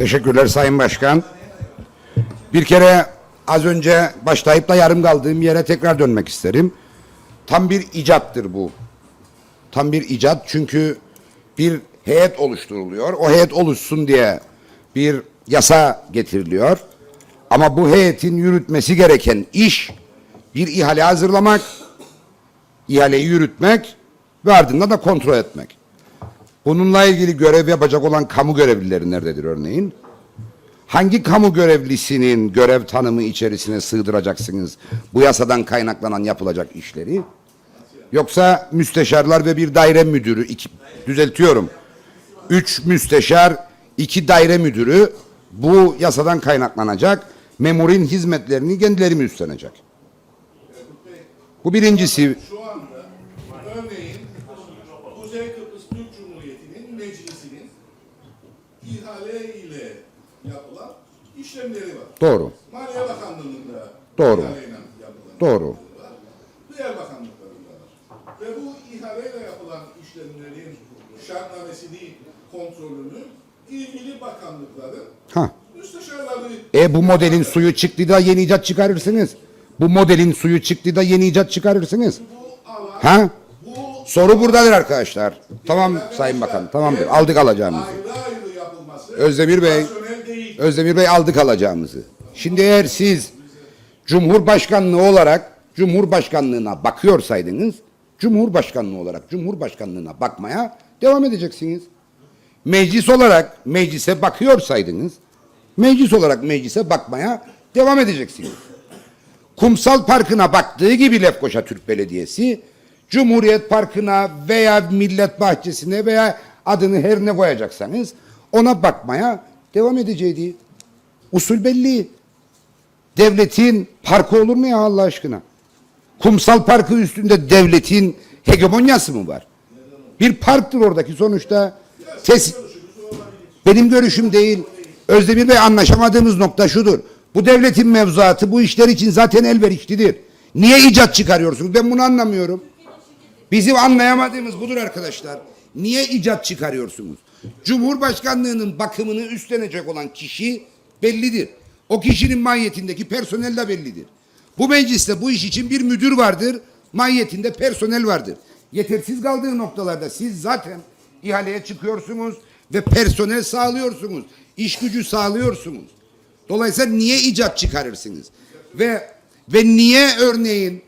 Teşekkürler Sayın Başkan. Bir kere az önce başlayıp da yarım kaldığım yere tekrar dönmek isterim. Tam bir icattır bu. Tam bir icat çünkü bir heyet oluşturuluyor. O heyet oluşsun diye bir yasa getiriliyor. Ama bu heyetin yürütmesi gereken iş bir ihale hazırlamak, ihaleyi yürütmek ve ardından da kontrol etmek. Bununla ilgili görev yapacak olan kamu görevlileri nerededir örneğin? Hangi kamu görevlisinin görev tanımı içerisine sığdıracaksınız bu yasadan kaynaklanan yapılacak işleri? Yoksa müsteşarlar ve bir daire müdürü, iki, düzeltiyorum, üç müsteşar, iki daire müdürü bu yasadan kaynaklanacak memurin hizmetlerini kendileri mi üstlenecek? Bu birincisi. Şu anda örneğin Kuzey Kıbrıs Türk Cumhuriyeti'nin meclisinin ihale ile yapılan işlemleri var. Doğru, Maliye Bakanlığı'nda Doğru. ihaleyle yapılan doğru. işlemleri var. Diğer bakanlıklarında var. Ve bu ihaleyle yapılan işlemlerin şartnamesini, kontrolünü ilgili bakanlıkların Ha. müsteşarları E bu modelin suyu çıktı da yeni icat çıkarırsınız. Bu modelin suyu çıktı da yeni icat çıkarırsınız. bu alan Ha? bu Soru buradadır arkadaşlar. Tamam Sayın Bakan, tamamdır. Aldık alacağımızı. ayrı Özdemir Bey. Özdemir Bey aldık alacağımızı. Şimdi eğer siz Cumhurbaşkanlığı olarak Cumhurbaşkanlığına bakıyorsaydınız, Cumhurbaşkanlığı olarak Cumhurbaşkanlığına bakmaya devam edeceksiniz. Meclis olarak meclise bakıyorsaydınız, meclis olarak meclise bakmaya devam edeceksiniz. Kumsal Parkı'na baktığı gibi Lefkoşa Türk Belediyesi, Cumhuriyet Parkı'na veya Millet Bahçesi'ne veya adını her ne koyacaksanız ona bakmaya devam edeceğiydi. Usul belli. Devletin parkı olur mu ya Allah aşkına? Kumsal Parkı üstünde devletin hegemonyası mı var? Bir parktır oradaki sonuçta. Tes benim görüşüm değil. Özdemir Bey anlaşamadığımız nokta şudur. Bu devletin mevzuatı bu işler için zaten elverişlidir. Niye icat çıkarıyorsunuz? Ben bunu anlamıyorum. Bizim anlayamadığımız budur arkadaşlar. Niye icat çıkarıyorsunuz? Cumhurbaşkanlığının bakımını üstlenecek olan kişi bellidir. O kişinin mahiyetindeki personel de bellidir. Bu mecliste bu iş için bir müdür vardır. Mahiyetinde personel vardır. Yetersiz kaldığı noktalarda siz zaten ihaleye çıkıyorsunuz ve personel sağlıyorsunuz. İş gücü sağlıyorsunuz. Dolayısıyla niye icat çıkarırsınız? Ve ve niye örneğin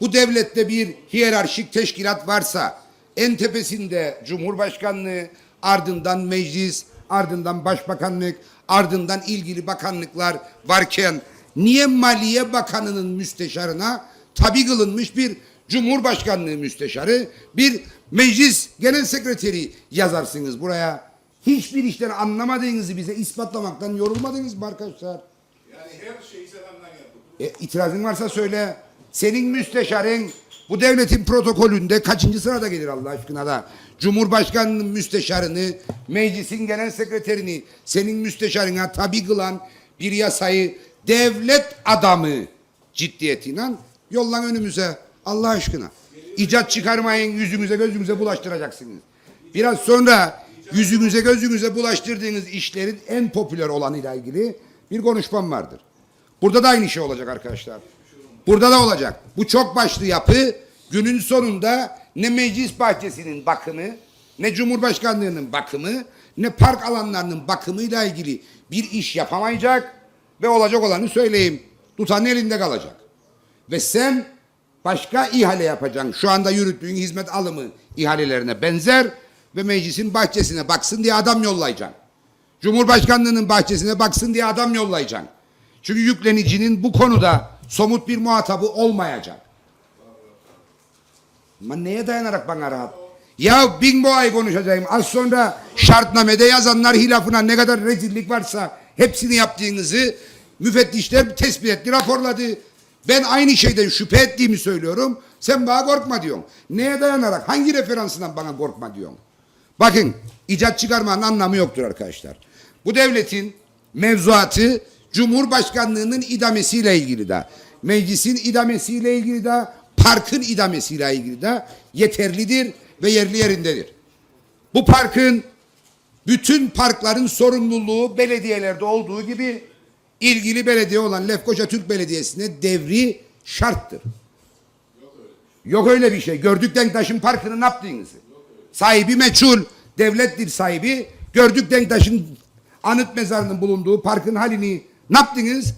bu devlette bir hiyerarşik teşkilat varsa en tepesinde Cumhurbaşkanlığı, ardından meclis, ardından başbakanlık, ardından ilgili bakanlıklar varken niye Maliye Bakanı'nın müsteşarına tabi kılınmış bir Cumhurbaşkanlığı müsteşarı, bir meclis genel sekreteri yazarsınız buraya? Hiçbir işten anlamadığınızı bize ispatlamaktan yorulmadınız mı arkadaşlar? Yani her şeyi selamdan yapıldı. E, itirazın varsa söyle. Senin müsteşarın bu devletin protokolünde kaçıncı sırada gelir Allah aşkına da? Cumhurbaşkanının müsteşarını, meclisin genel sekreterini senin müsteşarına tabi kılan bir yasayı devlet adamı ciddiyetiyle yollan önümüze Allah aşkına. İcat çıkarmayın yüzümüze gözümüze bulaştıracaksınız. Biraz sonra yüzümüze gözümüze bulaştırdığınız işlerin en popüler olanıyla ilgili bir konuşmam vardır. Burada da aynı şey olacak arkadaşlar. Burada da olacak. Bu çok başlı yapı günün sonunda ne meclis bahçesinin bakımı, ne cumhurbaşkanlığının bakımı, ne park alanlarının bakımıyla ilgili bir iş yapamayacak ve olacak olanı söyleyeyim. Tutanın elinde kalacak. Ve sen başka ihale yapacaksın. Şu anda yürüttüğün hizmet alımı ihalelerine benzer ve meclisin bahçesine baksın diye adam yollayacaksın. Cumhurbaşkanlığının bahçesine baksın diye adam yollayacaksın. Çünkü yüklenicinin bu konuda somut bir muhatabı olmayacak. Ama neye dayanarak bana rahat? Ya bin bu ay konuşacağım. Az sonra şartnamede yazanlar hilafına ne kadar rezillik varsa hepsini yaptığınızı müfettişler tespit etti, raporladı. Ben aynı şeyden şüphe ettiğimi söylüyorum. Sen bana korkma diyorsun. Neye dayanarak? Hangi referansından bana korkma diyorsun? Bakın icat çıkarmanın anlamı yoktur arkadaşlar. Bu devletin mevzuatı Cumhurbaşkanlığının idamesiyle ilgili de, meclisin idamesiyle ilgili de, parkın idamesiyle ilgili de yeterlidir ve yerli yerindedir. Bu parkın Bütün parkların sorumluluğu belediyelerde olduğu gibi ilgili belediye olan Lefkoşa Türk Belediyesi'ne devri şarttır. Yok öyle bir şey. Gördük Denktaş'ın parkını ne yaptığınızı. Sahibi meçhul. Devlettir sahibi. Gördük Denktaş'ın anıt mezarının bulunduğu parkın halini ne yaptınız?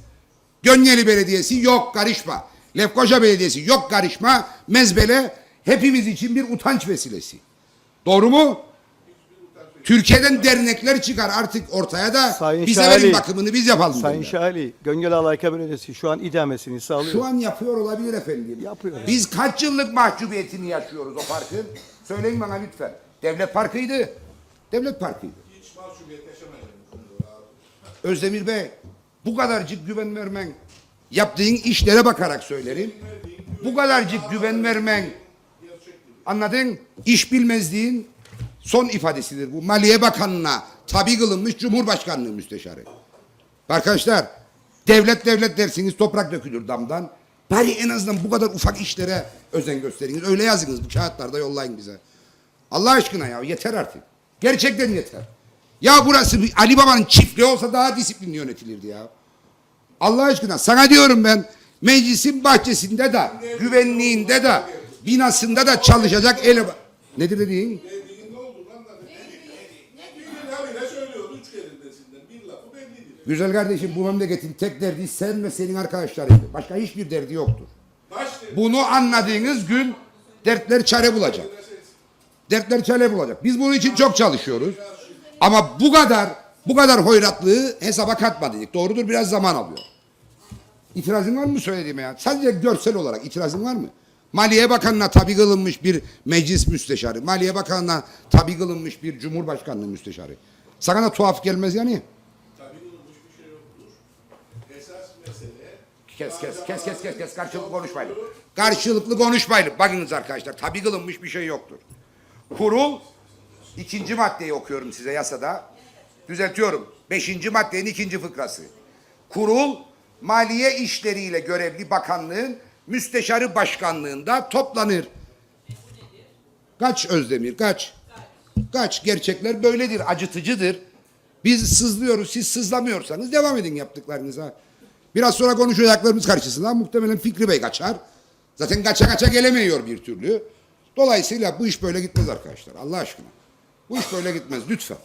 Gönyeli Belediyesi yok karışma. Lefkoşa Belediyesi yok karışma. Mezbele hepimiz için bir utanç vesilesi. Doğru mu? Türkiye'den dernekler çıkar artık ortaya da Sayın bize Şahali- verin bakımını biz yapalım. Sayın. Şahali, Göngöl Alayka Belediyesi şu an idamesini sağlıyor. Şu an yapıyor olabilir efendim. Yapıyor. Biz kaç yıllık mahcubiyetini yaşıyoruz o parkın? Söyleyin bana lütfen. Devlet parkıydı. Devlet parkıydı. Hiç mahcubiyet yaşamayın bu konuda abi. Özdemir Bey bu kadarcık güven vermen yaptığın işlere bakarak söylerim. Bu kadarcık güven vermen anladın? İş bilmezliğin son ifadesidir bu. Maliye Bakanlığı'na tabi kılınmış Cumhurbaşkanlığı müsteşarı. Arkadaşlar devlet devlet dersiniz toprak dökülür damdan. Bari en azından bu kadar ufak işlere özen gösteriniz. Öyle yazınız bu kağıtlarda yollayın bize. Allah aşkına ya yeter artık. Gerçekten yeter. Ya burası Ali Baba'nın çiftliği olsa daha disiplinli yönetilirdi ya. Allah aşkına sana diyorum ben meclisin bahçesinde de güvenliğinde de binasında da çalışacak ele... Nedir dediğin? Güzel kardeşim bu memleketin tek derdi sen ve senin arkadaşlarıydı. Başka hiçbir derdi yoktur. Bunu anladığınız gün dertler çare bulacak. Dertler çare bulacak. Biz bunun için çok çalışıyoruz. Ama bu kadar bu kadar hoyratlığı hesaba katmadık. Doğrudur biraz zaman alıyor. İtirazın var mı söylediğime ya? Sadece görsel olarak itirazın var mı? Maliye Bakanı'na tabi kılınmış bir meclis müsteşarı. Maliye Bakanı'na tabi kılınmış bir cumhurbaşkanlığı müsteşarı. Sana da tuhaf gelmez yani. Bir şey yoktur. Esas mesele Kes kes kes kes kes kes karşılıklı konuşmayalım. Karşılıklı konuşmayalım. Bakınız arkadaşlar tabi kılınmış bir şey yoktur. Kurul ikinci maddeyi okuyorum size yasada. Düzeltiyorum. Beşinci maddenin ikinci fıkrası. Kurul maliye işleriyle görevli bakanlığın müsteşarı başkanlığında toplanır. Kaç Özdemir kaç? Kaç gerçekler böyledir acıtıcıdır. Biz sızlıyoruz siz sızlamıyorsanız devam edin yaptıklarınıza. Biraz sonra konuşacaklarımız karşısında muhtemelen Fikri Bey kaçar. Zaten kaça kaça gelemiyor bir türlü. Dolayısıyla bu iş böyle gitmez arkadaşlar Allah aşkına. Bu iş böyle gitmez lütfen.